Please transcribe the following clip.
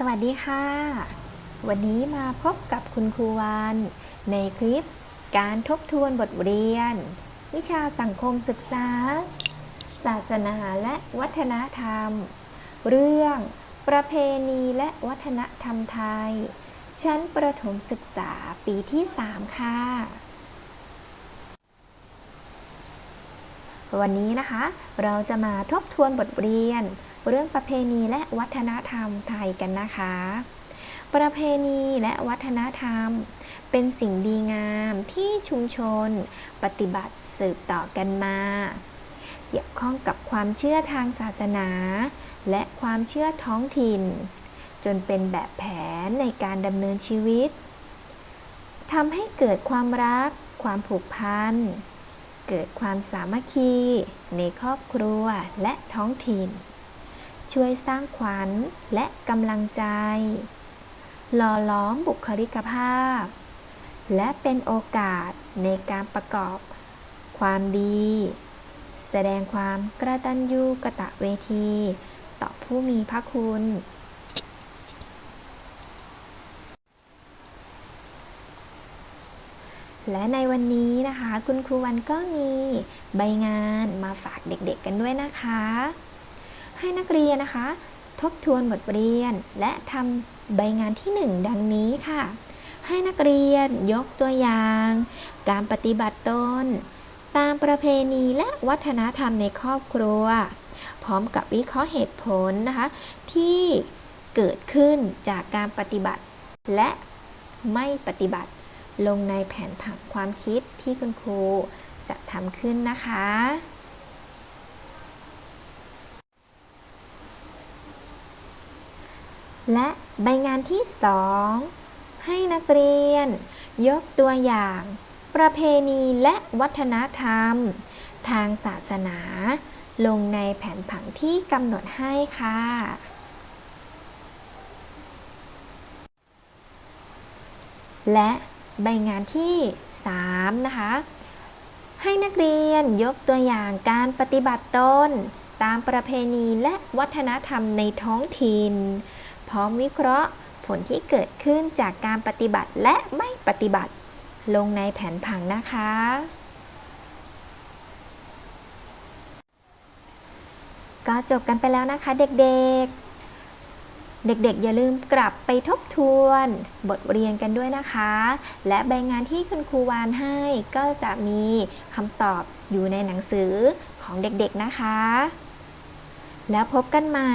สวัสดีค่ะ วันนี้มาพบกับคุณครูวานในคลิปการทบทวนบทเรียน วิชาสังคมศึกษา ศาสนาและวัฒนธรรม เรื่อง ประเพณีและวัฒนธรรมไทย ชั้นประถมศึกษาปีที่ 3 ค่ะ วันนี้นะคะ เราจะมาทบทวนบทเรียน เรื่องประเพณีและวัฒนธรรมไทยกันนะคะ ประเพณีและวัฒนธรรม เป็นสิ่งดีงามที่ชุมชน ปฏิบัติสืบต่อกันมา เกี่ยวข้องกับความเชื่อทางศาสนา และความเชื่อท้องถิ่น จนเป็นแบบแผนในการดำเนินชีวิตทำให้เกิดความรัก ความผูกพัน เกิดความสามัคคี ในครอบครัวและท้องถิ่น ช่วยสร้างขวัญและกำลังใจ หล่อล้อมบุคลิกภาพ และเป็นโอกาสในการประกอบความดี แสดงความกระตันยูกระตะเวที ต่อผู้มีพระคุณ และในวันนี้นะคะ คุณครูวันก็มีใบงานมาฝากเด็กๆกันด้วยนะคะ ให้นักเรียนนะคะ ทบทวนบทเรียน และทำใบงานที่หนึ่งดังนี้ค่ะ ให้นักเรียนยกตัวอย่าง การปฏิบัติตน ตามประเพณีและวัฒนธรรมในครอบครัว พร้อมกับวิเคราะห์เหตุผลนะคะ ที่เกิดขึ้นจากการปฏิบัติ และไม่ปฏิบัติลงในแผนผังความคิดที่คุณครูจะทำขึ้นนะคะ และใบงานที่ 2 ให้นักเรียน ยกตัวอย่าง ประเพณีและวัฒนธรรม ทางศาสนา ลงในแผนผังที่กำหนดให้ค่ะ และใบงานที่ 3 นะคะ ให้นักเรียนยกตัวอย่างการปฏิบัติตน ตามประเพณีและวัฒนธรรมในท้องถิ่น พร้อมวิเคราะห์ผลที่เกิดขึ้นจากการปฏิบัติและไม่ปฏิบัติ ลงในแผนผังนะคะ ก็จบกันไปแล้วนะคะเด็กๆเด็กๆ อย่าลืมกลับไปทบทวน บทเรียนกันด้วยนะคะ และใบงานที่คุณครูวานให้ก็จะมีคำตอบอยู่ในหนังสือของเด็กๆนะคะ แล้วพบกันใหม่